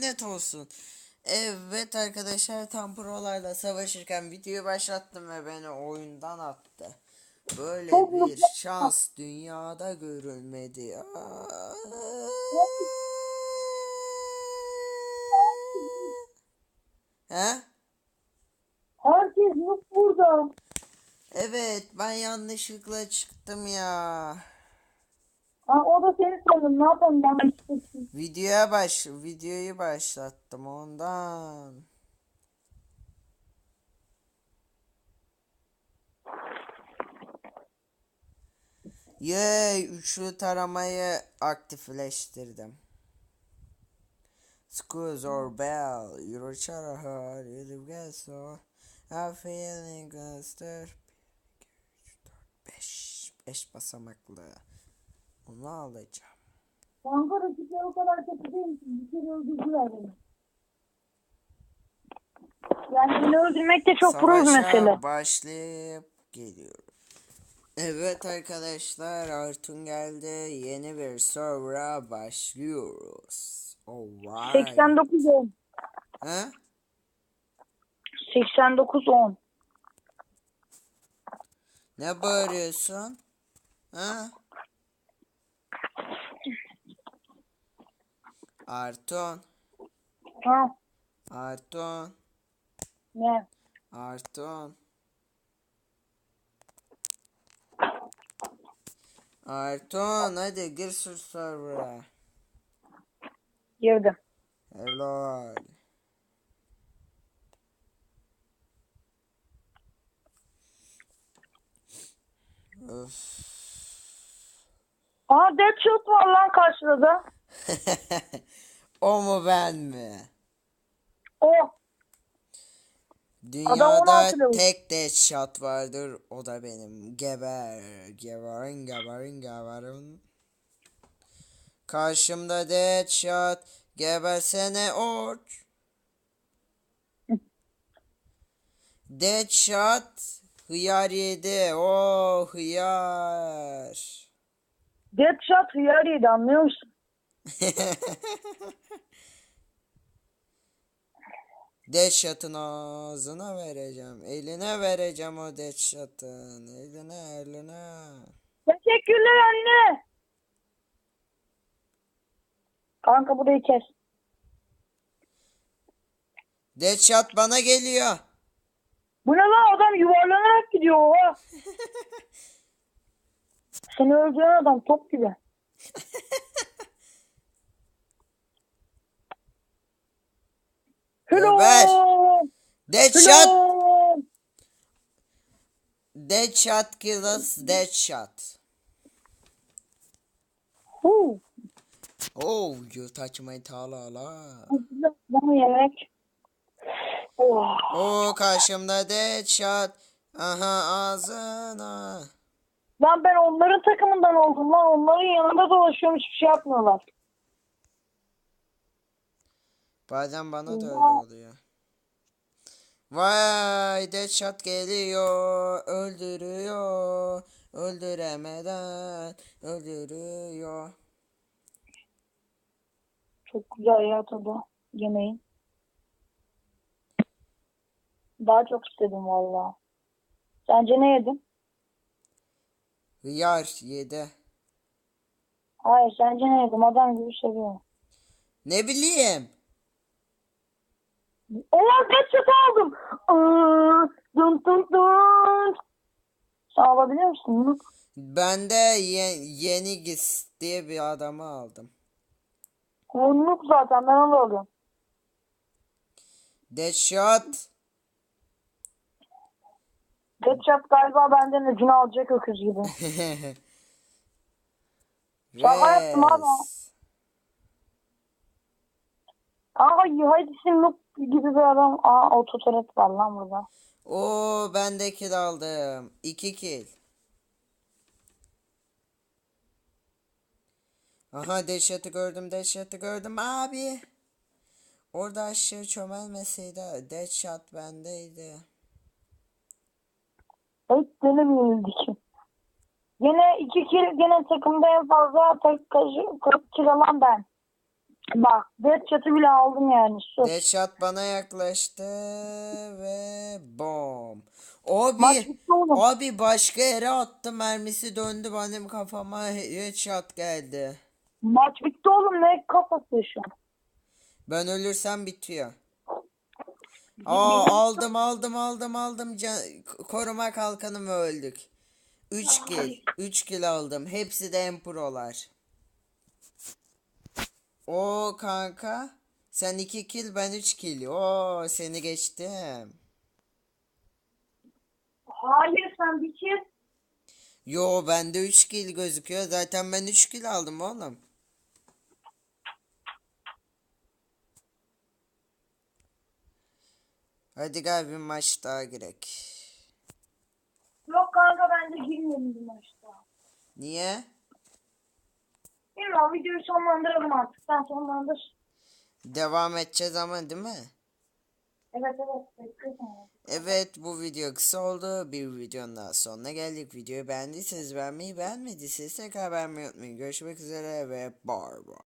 lanet olsun. Evet arkadaşlar tam prolarla savaşırken videoyu başlattım ve beni oyundan attı. Böyle bir şans dünyada görülmedi. Aa. He? Herkes yok burada. Evet ben yanlışlıkla çıktım ya. Ha, o da seni sandım. Ne yapalım ben çıktım. Videoya baş videoyu başlattım ondan. Yay üçlü taramayı aktifleştirdim. Screws or bell, you're a hard, you get so. I'm feeling good. 5 5 basamaklı. Onu alacağım. Kanka rakipler o kadar kötü değil. Bir kere öldürdüler beni. Yani beni öldürmek de çok pro bir mesele. başlayıp geliyorum. Evet arkadaşlar Artun geldi. Yeni bir server'a başlıyoruz. Alright. 89 10. He? 89 10. Ne bağırıyorsun? Ha? Arton. Ha Arton. ne? Arton. Arton hadi gir şu server'a. Girdim. Helal. Öf. Aa Deadshot var lan karşıda. o mu ben mi? O. Dünyada 16 level. tek deadshot vardır o da benim. Geber, geberin, geberin, geberin. Karşımda deadshot, gebersene orç. Deadshot, hıyar yedi, o hıyar. Deadshot hıyar yedi anlıyor musun? Deadshot'ın ağzına vereceğim. Eline vereceğim o Deadshot'ın. Eline eline. Teşekkürler anne. Kanka burayı kes. Deadshot bana geliyor. Bu ne lan adam yuvarlanarak gidiyor oha. Seni öldüren adam top gibi. Geber. Deadshot. Deadshot kills Deadshot. Huu. Oh, you touch my talala. Bana yemek. Oh. Oh, karşımda Deadshot. Aha ağzına. Lan ben onların takımından oldum lan. Onların yanında dolaşıyorum hiçbir şey yapmıyorlar. Bazen bana da öyle oluyor. Vay Deadshot geliyor. Öldürüyor. Öldüremeden öldürüyor. Çok güzel ya tadı yemeğin. Daha çok istedim valla. Sence ne yedin? Hıyar yedi. Hayır sence ne yedim? Adam gibi seviyorum. Ne bileyim. Oha headshot aldım. Aa, dun dun dun. Sen alabiliyor musun? Nuk? Ben de ye yeni gis diye bir adamı aldım. O Nuk zaten ben onu alıyorum. Deadshot. Headshot galiba benden öcünü alacak öküz gibi. Şaka yaptım abi. Kanka Yuhaydisin Nuk gibi bir adam. Aa ototaret var lan burada. Oo ben de kill aldım. 2 kill. Aha dehşeti gördüm dehşeti gördüm abi. Orada aşağı çömelmeseydi deadshot bendeydi. Hiç denemeyildik. Yine iki kill gene takımda en fazla tek tek kill alan ben. Bak Deadshot'ı bile aldım yani. Sus. Deadshot bana yaklaştı ve bom. Abi, abi başka yere attı mermisi döndü benim kafama headshot geldi. Maç bitti oğlum ne kafası şu an. Ben ölürsem bitiyor. Aa aldım aldım aldım aldım Can- koruma kalkanımı öldük. 3 kill. 3 kill aldım. Hepsi de emprolar. O kanka. Sen 2 kill ben 3 kill. Oo seni geçtim. Hayır sen bir kez Yo bende 3 kill gözüküyor. Zaten ben 3 kill aldım oğlum. Hadi gel bir maç daha girek. Yok kanka bence girmedim bu maçta. Niye? Bilmiyorum videoyu sonlandıralım artık. Sen sonlandır. Devam edeceğiz ama değil mi? Evet evet. Evet bu video kısa oldu. Bir videonun daha sonuna geldik. Videoyu beğendiyseniz beğenmeyi beğenmediyseniz tekrar beğenmeyi unutmayın. Görüşmek üzere ve bye bye.